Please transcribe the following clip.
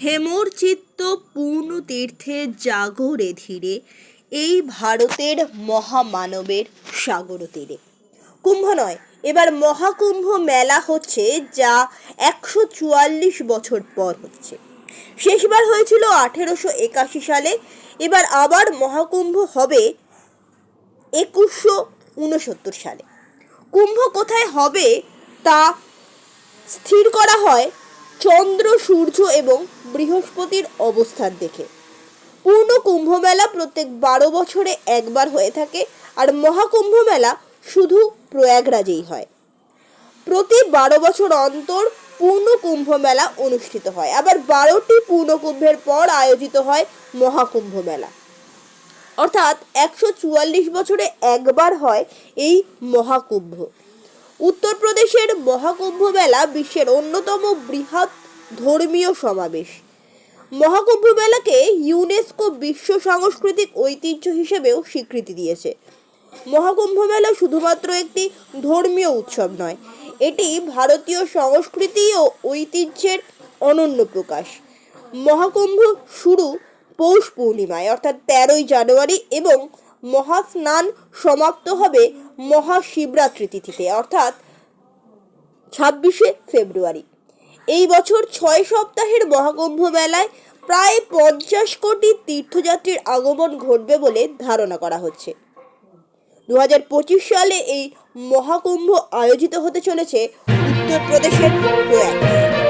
হেমর চিত্ত পূর্ণ তীর্থে জাগরে ধীরে, এই ভারতের মহামানবের সাগর তীরে। কুম্ভ নয়, এবার মহাকুম্ভ মেলা হচ্ছে যা একশো চুয়াল্লিশ বছর পর হচ্ছে। শেষবার হয়েছিল আঠেরোশো একাশি সালে, এবার আবার মহাকুম্ভ হবে একুশশো উনসত্তর সালে। কুম্ভ কোথায় হবে তা স্থির করা হয় চন্দ্র, সূর্য এবং বৃহস্পতির অবস্থান দেখে। পূর্ণ কুম্ভ মেলা প্রত্যেক বারো বছরে একবার হয়ে থাকে আর মহাকুম্ভ মেলা শুধু প্রয়াগরাজেই হয়। প্রতি বারো বছর অন্তর পূর্ণ কুম্ভ মেলা অনুষ্ঠিত হয়। আবার বারোটি পূর্ণ কুম্ভের পর আয়োজিত হয় মহাকুম্ভ মেলা অর্থাৎ একশো চুয়াল্লিশ বছরে একবার হয় এই মহাকুম্ভ। উত্তরপ্রদেশের মহাকুম্ভ মেলা বিশ্বের অন্যতম বৃহৎ ধর্মীয় সমাবেশ। মহাকুম্ভ মেলাকে ইউনেস্কো বিশ্ব সাংস্কৃতিক ঐতিহ্য হিসেবেও স্বীকৃতি দিয়েছে। মহাকুম্ভ মেলা শুধুমাত্র একটি ধর্মীয় উৎসব নয়, এটি ভারতীয় সংস্কৃতি ও ঐতিহ্যের অনন্য প্রকাশ। মহাকুম্ভ শুরু পৌষ পূর্ণিমায়, অর্থাৎ তেরোই জানুয়ারি, এবং মহাস্নান সমাপ্ত হবে মহাশিবরাত্রি তিথিতে, অর্থাৎ ছাব্বিশে ফেব্রুয়ারি। এই বছর ছয় সপ্তাহের মহাকুম্ভ মেলায় প্রায় পঞ্চাশ কোটি তীর্থযাত্রীর আগমন ঘটবে বলে ধারণা করা হচ্ছে। দু হাজার পঁচিশ সালে এই মহাকুম্ভ আয়োজিত হতে চলেছে উত্তরপ্রদেশের প্রয়াগে।